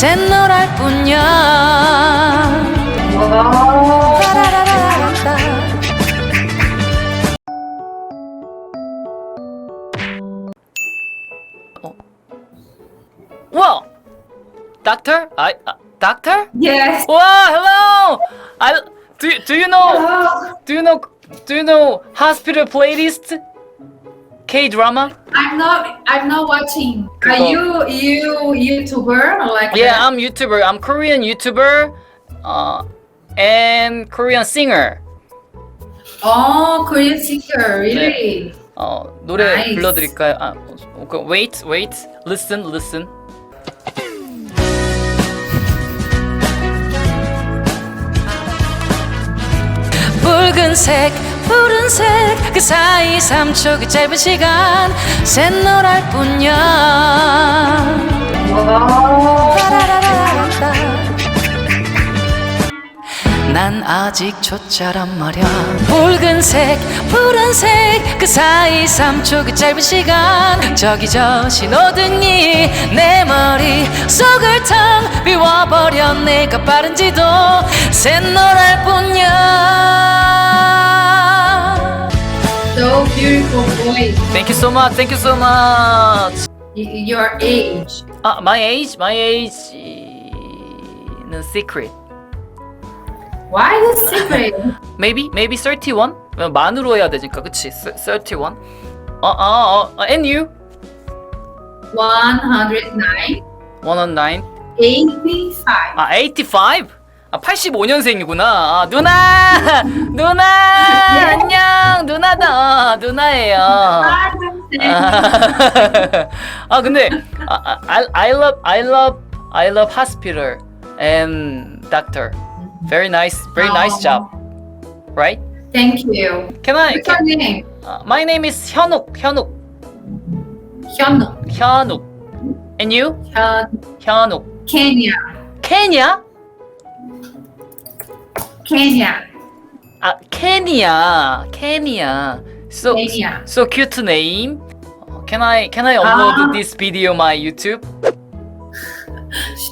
샛노랄 뿐이야 와. 따라라라라따. 어. 와! Doctor? I, uh, doctor? Yes. Wow, hello! I, do, do you know Hello. Do you know Do you know hospital playlist? K drama? I'm not. I'm not watching. Are 그거. you you YouTuber or like? Yeah, that? I'm YouTuber. I'm Korean YouTuber, uh, and Korean singer. Oh, Korean singer. Really? 어 노래 Nice. 불러드릴까요? 아, 어, 그, wait, wait, listen, listen. 붉은색, 푸른색 그 사이 3초 그 짧은 시간 샛노랄 뿐이야. 난 아직 초짜란 말야. 붉은색 푸른색 그 사이 3초 그 짧은 시간. 저기 저 신호등이 내 머리 속을 텅 비워버려. 내가 빠른지도 샛노랄 뿐이야 beautiful voice. Thank you so much Thank you so much Y- Your age. 아 my age my age는 secret Why the secret? Maybe maybe 31 어, 만으로 해야 되니까 그치 31 어어어 어, and you 109, 109 85. 아 85? 아 85년생이구나 아 누나 누나 안녕 누나다 어, 누나예요 아, 아 근데 아, 아, I, I love I love I love hospital and doctor very nice very nice job right Thank you. can I What's your name? uh, my name is 현욱 현욱 Hyunuk. 현욱 and you Hyun. 현욱 Kenya. 케냐 Kenya. 아 케니아 케니아 so Kenya. so cute name Uh, can I can I upload Ah. this video my YouTube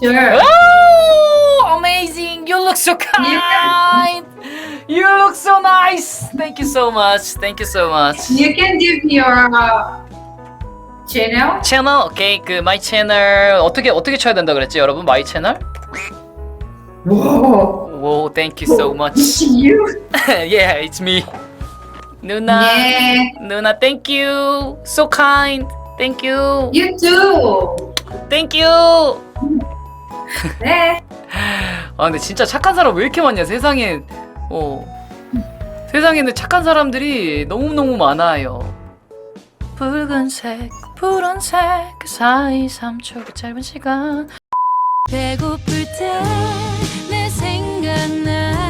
Sure. oh amazing you look so kind you look so nice thank you so much thank you so much You can give me your uh, channel. 채널 오케이 그 마이 채널 어떻게 어떻게 쳐야 된다 그랬지 여러분 마이 채널 Whoa. 오 thank you so much It's you. yeah it's me 누나 Yeah. 누나 thank you so kind thank you You too. thank you 네. 아 근데 진짜 착한 사람 왜 이렇게 많냐 세상에 어 세상에는 착한 사람들이 너무너무 많아요 붉은색 푸른색 그 사이 3초 그 짧은 시간 배고플 때 denne